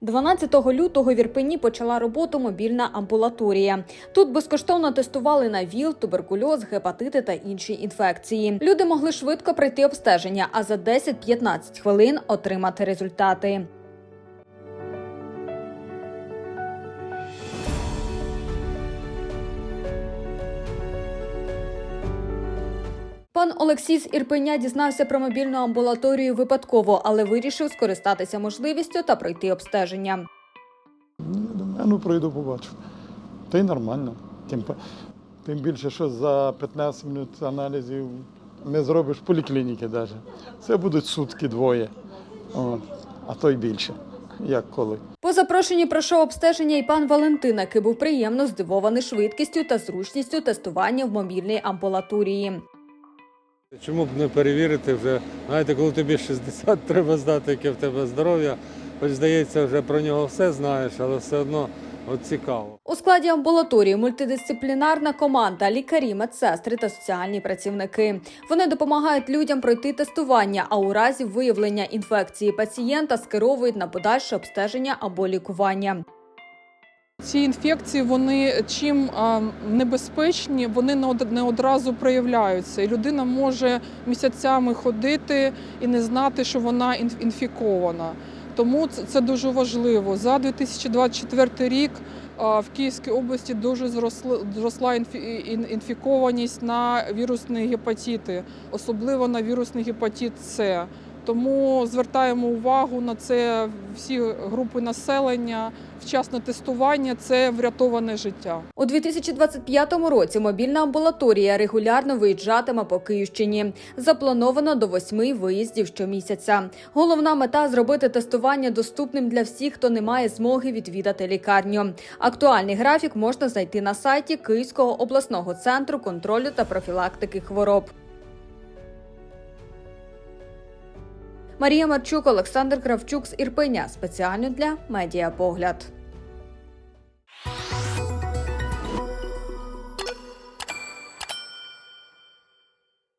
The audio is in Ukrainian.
12 лютого в Ірпені почала роботу мобільна амбулаторія. Тут безкоштовно тестували на ВІЛ, туберкульоз, гепатити та інші інфекції. Люди могли швидко пройти обстеження, а за 10-15 хвилин отримати результати. Пан Олексій з Ірпеня дізнався про мобільну амбулаторію випадково, але вирішив скористатися можливістю та пройти обстеження. Ну, я думаю, ну пройду, побачу. Та й нормально. Тим, тим більше, що за 15 минут аналізів не зробиш поліклініки навіть. Це будуть сутки двоє, От. а то й більше, як коли. По запрошенні пройшов обстеження і пан Валентин, який був приємно здивований швидкістю та зручністю тестування в мобільній амбулаторії. Чому б не перевірити вже, знаєте, коли тобі 60, треба знати, яке в тебе здоров'я. Хоч здається, вже про нього все знаєш, але все одно от цікаво. У складі амбулаторії мультидисциплінарна команда, лікарі, медсестри та соціальні працівники. Вони допомагають людям пройти тестування, а у разі виявлення інфекції пацієнта скеровують на подальше обстеження або лікування. Ці інфекції вони чим небезпечні, вони не од- одразу проявляються. І людина може місяцями ходити і не знати, що вона інф- інфікована. Тому це, дуже важливо. За 2024 рік в Київській області дуже зросла інфікованість на вірусні гепатити, особливо на вірусний гепатит С. Тому звертаємо увагу на це всі групи населення. Вчасне тестування це врятоване життя. У 2025 році мобільна амбулаторія регулярно виїжджатиме по Київщині. Заплановано до восьми виїздів щомісяця. Головна мета зробити тестування доступним для всіх, хто не має змоги відвідати лікарню. Актуальний графік можна знайти на сайті Київського обласного центру контролю та профілактики хвороб. Марія Марчук, Олександр Кравчук з Ірпеня спеціально для Медіапогляд.